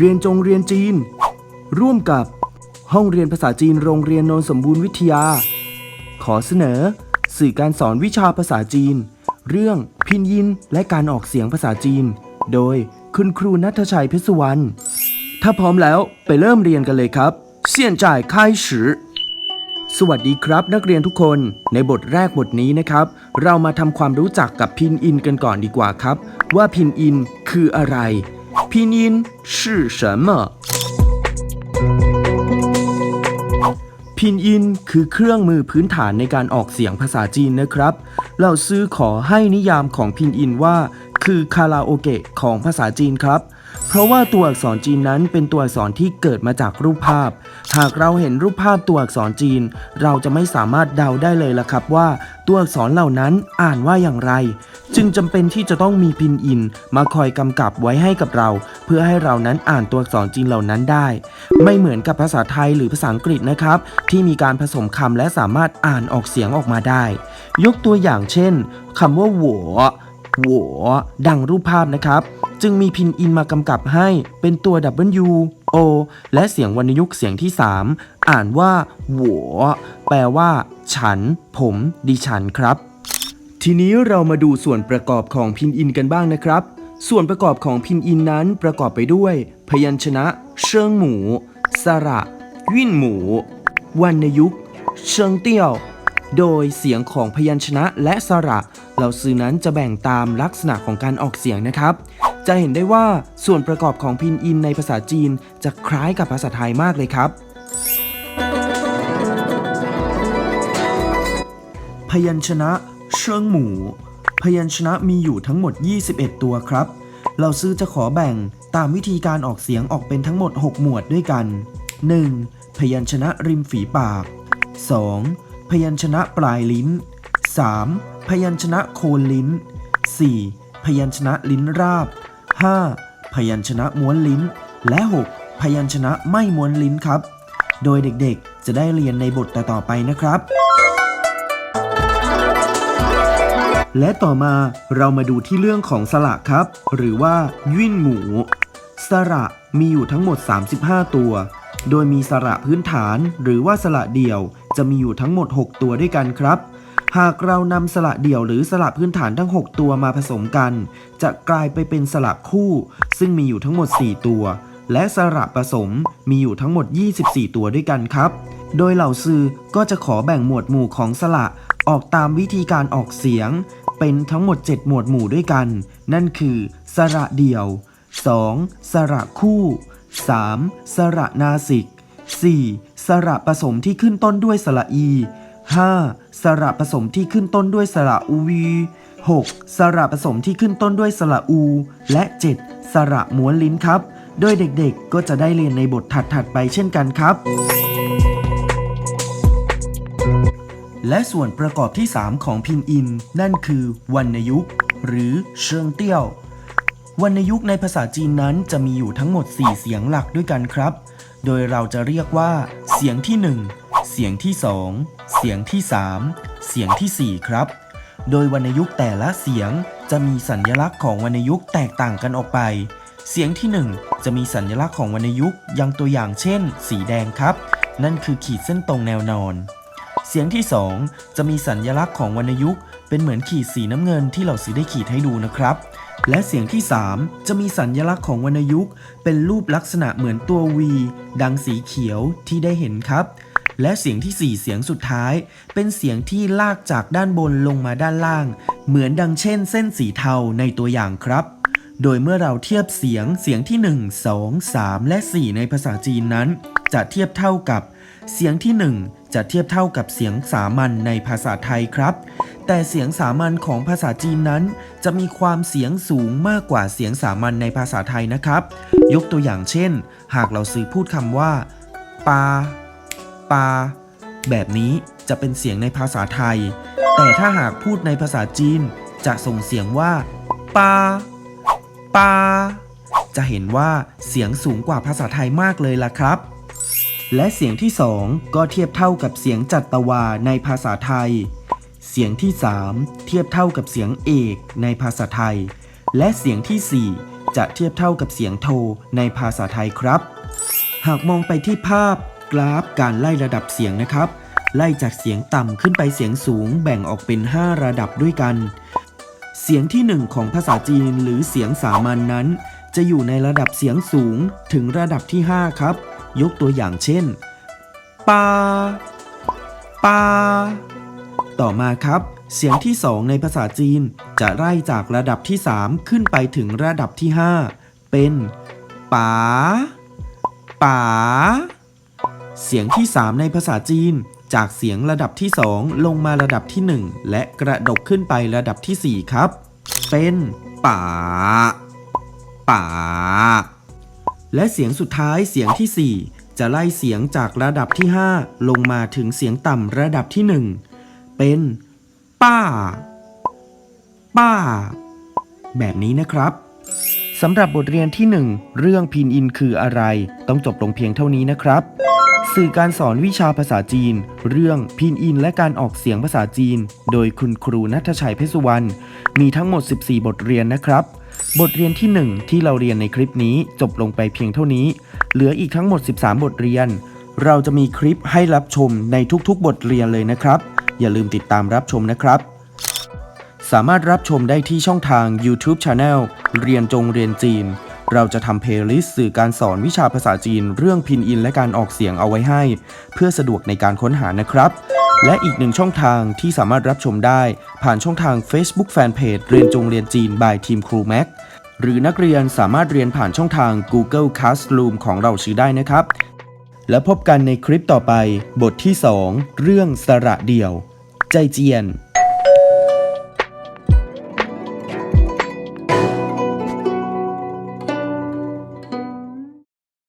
เรียนจงเรียนจีน ร่วมกับห้องเรียนภาษาจีนโรงเรียนนนสมบูรณ์วิทยา ขอเสนอ สื่อการสอนวิชาภาษาจีน เรื่องพินยินและการออกเสียงภาษาจีน โดยคุณครูนัทชัยเพชรสุวรรณถ้าพร้อมแล้วไปเริ่มเรียนกันเลยครับเสี่ยนจ่ายค่ายสืสวัสดีครับนักเรียนทุกคน ในบทแรกบทนี้นะครับ เรามาทำความรู้จักกับพินอินกันก่อนดีกว่าครับ ว่าพินอินคืออะไร พินอิน是什么พินอินคือเครื่องมือพื้นฐานในการออกเสียงภาษาจีนนะครับ เราซื้อขอให้นิยามของพินอินว่า คือคาราโอเกะของภาษาจีนครับ เพราะว่าตัวอักษรจีนนั้นเป็นตัวอักษรที่เกิดมาจากรูปภาพ หากเราเห็นรูปภาพตัวอักษรจีน เราจะไม่สามารถเดาได้เลยละครับว่า ตัวอักษรเหล่านั้นอ่านว่าอย่างไร จึ งจำเป็นที่จะต้องมีพินอิน มาคอยกำกับไว้ให้กับเรา เพื่อให้เรานั้นอ่านตัวอักษรจีนเหล่านั้นได้ ไม่เหมือนกับภาษาไทยหรือภาษาอังกฤษนะครับ ที่มีการผสมคำและสามารถอ่านออกเสียงออกมาได้ ยกตัวอย่างเช่นคำว่าหัวหัวดังรูปภาพนะครับ จึงมีพินอินมากำกับให้เป็นตัว W O และเสียงวรรณยุกต์เสียงที่ 3 อ่านว่าหัวแปลว่า ฉัน ผม ดิฉันครับ ทีนี้เรามาดูส่วนประกอบของพินอินกันบ้างนะครับ ส่วนประกอบของพินอินนั้นประกอบไปด้วย พยัญชนะ เชิงหมู สระวิ่นหมูวรรณยุกต์เชิงเตี้ยว โดยเสียงของพยัญชนะและสระเราซื้อนั้นจะแบ่งตามลักษณะของการออกเสียงนะครับ จะเห็นได้ว่าส่วนประกอบของพินอินในภาษาจีนจะคล้ายกับภาษาไทยมากเลยครับ พยัญชนะ เชิงหมู พยัญชนะมีอยู่ทั้งหมด 21 ตัวครับ เราซื้อจะขอแบ่งตามวิธีการออกเสียงออกเป็นทั้งหมด 6 หมวดด้วยกัน 1. พยัญชนะริมฝีปาก 2. พยัญชนะปลายลิ้น 3. พยัญชนะโคนลิ้น 4. พยัญชนะลิ้นราบ 5. พยัญชนะม้วนลิ้น และ 6. พยัญชนะไม่ม้วนลิ้นครับ โดยเด็กๆ จะได้เรียนในบทต่อๆไปนะครับ และต่อมาเรามาดูที่เรื่องของสระครับ หรือว่ายื่นหมู สระมีอยู่ทั้งหมด 35 ตัว โดยมีสระพื้นฐาน หรือว่าสระเดี่ยว จะมีอยู่ทั้งหมด 6 ตัวด้วยกันครับ หากเรานำสระเดี่ยวหรือสระพื้นฐานทั้ง 6 ตัวมาผสมกัน จะกลายไปเป็นสระคู่ ซึ่งมีอยู่ทั้งหมด 4 ตัว และสระผสมมีอยู่ทั้งหมด 24 ตัวด้วยกันครับ โดยเหล่าซื้อก็จะขอแบ่งหมวดหมู่ของสระออกตามวิธีการออกเสียง เป็นทั้งหมด 7 หมวดหมู่ด้วยกัน นั่นคือ สระเดี่ยว 2. สระคู่ 3. สระนาสิก 4. สระผสมที่ขึ้นต้นด้วยสระอี 5. สระผสมที่ขึ้นต้นด้วยสระอูวี 6. สระผสมที่ขึ้นต้นด้วยสระอู และ 7. สระม้วนลิ้นครับ โดยเด็กๆก็จะได้เรียนในบทถัดๆไปเช่นกันครับ และส่วนประกอบที่ 3 ของพินอินนั่นคือวรรณยุกต์ หรือเชิงเตี้ยว วรรณยุกต์ในภาษาจีนนั้นจะมีอยู่ทั้งหมด 4 เสียงหลักด้วยกันครับ โดยเราจะเรียกว่า เสียงที่ 1 เสียงที่ 2 เสียงที่ 3 เสียงทีสี่4 ครับ โดยวรรณยุกต์แต่ละเสียงจะมีสัญลักษณ์ของวรรณยุกต์แตกต่างกันออกไป เสียงที่ 1 จะมีสัญลักษณ์ของวรรณยุกต์อย่างตัวอย่างเช่น สีแดงครับ นั่นคือขีดเส้นตรงแนวนอน เสียงที่ 2 จะมีสัญลักษณ์ของวรรณยุกต์เป็นเหมือนขีดสีน้ำเงินที่เราสีได้ขีดให้ดูนะครับ และเสียงที่ 3 จะมีสัญลักษณ์ของวรรณยุกต์เป็นรูปลักษณะเหมือนตัว V ดังสีเขียวที่ได้เห็นครับ และเสียงทีสี่ 4 เสียงสุดท้าย เป็นเสียงที่ลากจากด้านบนลงมาด้านล่าง เหมือนดังเช่น เส้นสีเทาในตัวอย่างครับโดยเมื่อเราเทียบเสียงเสียงที่ 1 2 3 และ 4 ในภาษาจีนนั้น จะเทียบเท่ากับ เสียงที่1 จะเทียบเท่ากับเสียงสามัญในภาษาไทยครับ แต่เสียงสามัญของภาษาจีนนั้น จะมีความเสียงสูงมากกว่าเสียงสามัญในภาษาไทยนะครับ ยกตัวอย่างเช่น หากเราซื้อพูดคำว่า ปา ปา แบบนี้จะเป็นเสียงในภาษาไทย แต่ถ้าหากพูดในภาษาจีน จะส่งเสียงว่า ปา ปา จะเห็นว่าเสียงสูงกว่าภาษาไทยมากเลยล่ะครับ และเสียงที่2ก็เทียบเท่ากับเสียงจัตวาในภาษาไทย เสียงที่3เทียบเท่ากับเสียงเอกในภาษาไทย และเสียงทีสี่จะเทียบเท่ากับเสียงโทในภาษาไทยครับ หากมองไปที่ภาพกราฟการไล่ระดับเสียงนะครับ ไล่จากเสียงต่ำขึ้นไปเสียงสูงแบ่งออกเป็น 5 ระดับด้วยกัน เสียงที่ 1 ของภาษาจีนหรือเสียงสามัญนนั้น จะอยู่ในระดับเสียงสูงถึงระดับที่ 5 ครับ ยกตัวอย่างเช่นปาปาต่อมาครับ เสียงที่ 2 ในภาษาจีน จะไล่จากระดับที่ 3 ขึ้นไปถึงระดับที่ 5 เป็นป๋าป๋าเสียงที่ 3 ในภาษาจีน จากเสียงระดับที่ 2 ลงมาระดับที่ 1 และกระดกขึ้นไประดับที่ 4 ครับ เป็นป๋าป๋า และเสียงสุดท้ายเสียงที่ 4 จะไล่เสียงจากระดับที่ 5 ลงมาถึงเสียงต่ำระดับที่ 1 เป็น ป้า ป้า แบบนี้นะครับสำหรับบทเรียนที่ 1 เรื่องพินอินคืออะไร ต้องจบลงเพียงเท่านี้นะครับ สื่อการสอนวิชาภาษาจีน เรื่องพินอินและการออกเสียงภาษาจีน โดยคุณครูนัทชัยเพชรสุวรรณมีทั้งหมด 14 บทเรียนนะครับ บทเรียนที่ 1 ที่เราเรียนในคลิปนี้จบลงไปเพียงเท่านี้ เหลืออีกทั้งหมด 13 บทเรียน เราจะมีคลิปให้รับชมในทุกๆ บทเรียนเลยนะครับ อย่าลืมติดตามรับชมนะครับ สามารถรับชมได้ที่ช่องทาง YouTube Channel เรียนจงเรียนจีน เราจะทำเพลย์ลิสต์สื่อการสอนวิชาภาษาจีน เรื่องพินอินและการออกเสียงเอาไว้ให้ เพื่อสะดวกในการค้นหานะครับ และอีกหนึ่งช่องทางที่สามารถรับชมได้ ผ่านช่องทาง Facebook Fanpage เรียนจงเรียนจีน by ทีมครูแม็กหรือนักเรียนสามารถเรียนผ่านช่องทาง Google Classroom ของเราชื่อได้นะครับ แล้วพบกันในคลิปต่อไป บทที่ 2 เรื่องสระเดี่ยว ใจเจียน